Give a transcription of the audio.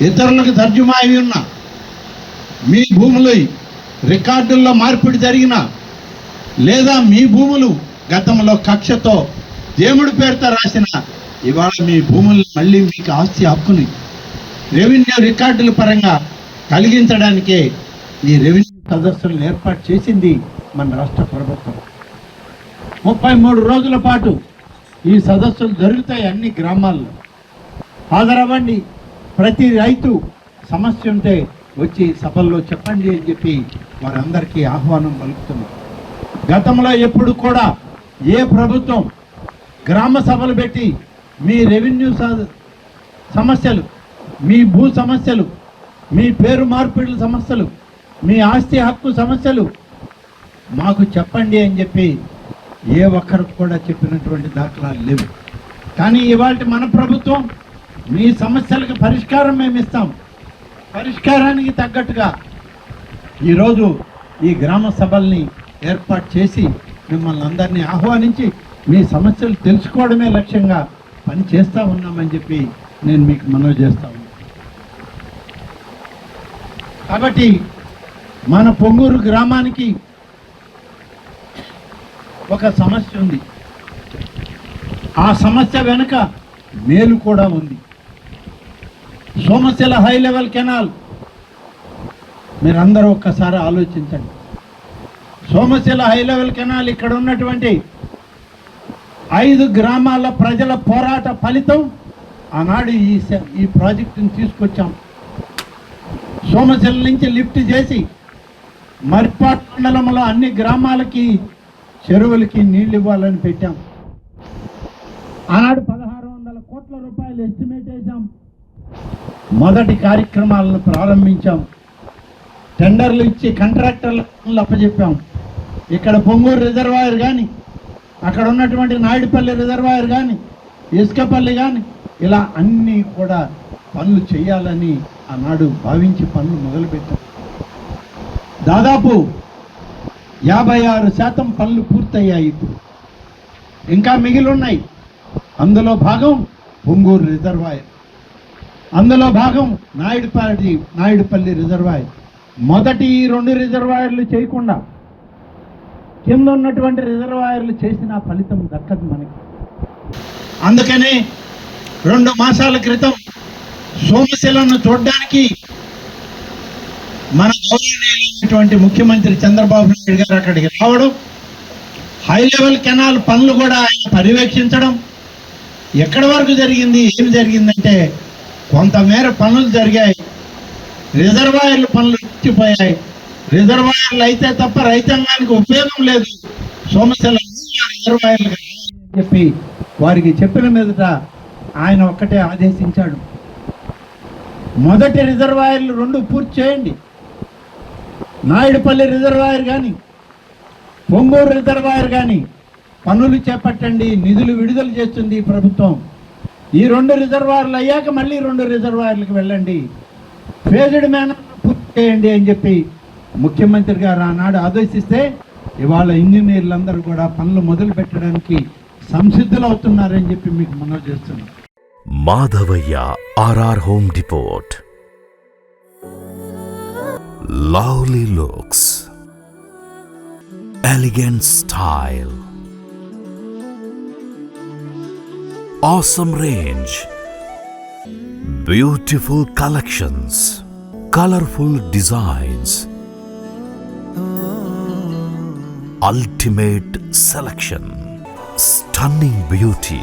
ఇతరులకు తర్జుమా అయి ఉన్న మీ భూములు రికార్డుల్లో మార్పిడి జరిగిన లేదా మీ భూములు గతంలో కక్షతో దేవుడి పేరుతో రాసిన ఇవాళ మీ భూములు మళ్ళీ మీకు ఆస్తి హక్కుని రెవెన్యూ రికార్డుల పరంగా కలిగించడానికే ఈ రెవెన్యూ సదస్సులను ఏర్పాటు చేసింది మన రాష్ట్ర ప్రభుత్వం. ముప్పై మూడు రోజుల పాటు ఈ సదస్సులు జరుగుతాయి అన్ని గ్రామాల్లో. హాజరవ్వండి. ప్రతి రైతు సమస్య ఉంటే వచ్చి సభల్లో చెప్పండి అని చెప్పి వారందరికీ ఆహ్వానం పలుకుతున్నాం. గతంలో ఎప్పుడు కూడా ఏ ప్రభుత్వం గ్రామ సభలు పెట్టి మీ రెవెన్యూ సమస్యలు మీ భూ సమస్యలు మీ పేరు మార్పిడుల సమస్యలు మీ ఆస్తి హక్కు సమస్యలు మాకు చెప్పండి అని చెప్పి ఏ ఒక్కరికి కూడా చెప్పినటువంటి దాఖలాలు లేవు. కానీ ఇవాళ మన ప్రభుత్వం మీ సమస్యలకు పరిష్కారం మేము ఇస్తాం. పరిష్కారానికి తగ్గట్టుగా ఈరోజు ఈ గ్రామ సభల్ని ఏర్పాటు చేసి మిమ్మల్ని అందరినీ ఆహ్వానించి మీ సమస్యలు తెలుసుకోవడమే లక్ష్యంగా పని చేస్తూ ఉన్నామని చెప్పి నేను మీకు మనవి చేస్తాను కాబట్టి మన పొంగూరు గ్రామానికి ఒక సమస్య ఉంది. ఆ సమస్య వెనుక మేలు కూడా ఉంది. సోమశిల హై లెవెల్ కెనాల్ మీరందరూ ఒక్కసారి ఆలోచించండి. సోమశిల హై లెవెల్ కెనాల్ ఇక్కడ ఉన్నటువంటి ఐదు గ్రామాల ప్రజల పోరాట ఫలితం ఆనాడు ఈ స- ఈ ప్రాజెక్టుని తీసుకొచ్చాం. సోమశిల నుంచి లిఫ్ట్ చేసి మర్పాట్ మండలంలో అన్ని గ్రామాలకి చెరువులకి నీళ్ళు ఇవ్వాలని పెట్టాం. ఆనాడు పదహారు వందల కోట్ల రూపాయలు ఎస్టిమేట్ వేసాం మొదటి కార్యక్రమాలను ప్రారంభించాం. టెండర్లు ఇచ్చి కాంట్రాక్టర్లు అప్పచెప్పాం. ఇక్కడ పొంగూరు రిజర్వాయర్ కానీ అక్కడ ఉన్నటువంటి నాయుడుపల్లి రిజర్వాయర్ కానీ ఇసుకపల్లి కానీ ఇలా అన్నీ కూడా పనులు చేయాలని ఆనాడు భావించి పనులు మొదలుపెట్టాం. దాదాపు యాభై ఆరు శాతం పనులు పూర్తయ్యాయి ఇప్పుడు. ఇంకా మిగిలి ఉన్నాయి అందులో భాగం పొంగూరు రిజర్వాయర్. అందులో భాగం నాయుడుపాటి నాయుడుపల్లి రిజర్వాయర్. మొదటి ఈ రెండు రిజర్వాయర్లు చేయకుండా కింద ఉన్నటువంటి రిజర్వాయర్లు చేసిన ఫలితం దక్కదు మనకి. అందుకనే రెండు మాసాల క్రితం సోమశిలను చూడడానికి మన గౌరవనీయులైనటువంటి ముఖ్యమంత్రి చంద్రబాబు నాయుడు గారు అక్కడికి రావడం హై లెవెల్ కెనాల్ పనులు కూడా ఆయన పర్యవేక్షించడం ఎక్కడి వరకు జరిగింది ఏం జరిగిందంటే కొంతమేర పనులు జరిగాయి. రిజర్వాయర్లు పనులు ఇచ్చిపోయాయి. రిజర్వాయర్లు అయితే తప్ప రైతాంగానికి ఉపయోగం లేదు. సోమశిల రిజర్వాయర్లు చెప్పి వారికి చెప్పిన మీదట ఆయన ఒక్కటే ఆదేశించాడు. మొదటి రిజర్వాయర్లు రెండు పూర్తి చేయండి. నాయుడుపల్లి రిజర్వాయర్ కానీ పొంగూరు రిజర్వాయర్ కానీ పనులు చేపట్టండి నిధులు విడుదల చేస్తుంది ప్రభుత్వం. ఈ రెండు రిజర్వాయర్లు అయ్యాక మళ్ళీ రెండు రిజర్వాయర్లకు వెళ్ళండి. ఫేజ్డ్ మేనర్ పూర్తి చేయండి అని చెప్పి ముఖ్యమంత్రి గారు ఆనాడు ఆదేశిస్తే ఇవాళ ఇంజనీర్లందరూ కూడా పనులు మొదలు పెట్టడానికి సంసిద్ధులు అవుతున్నారని చెప్పి మీకు మనవి Madhavaya R R home depot lovely looks elegant style awesome range, beautiful collections, colorful designs, ultimate selection, stunning beauty.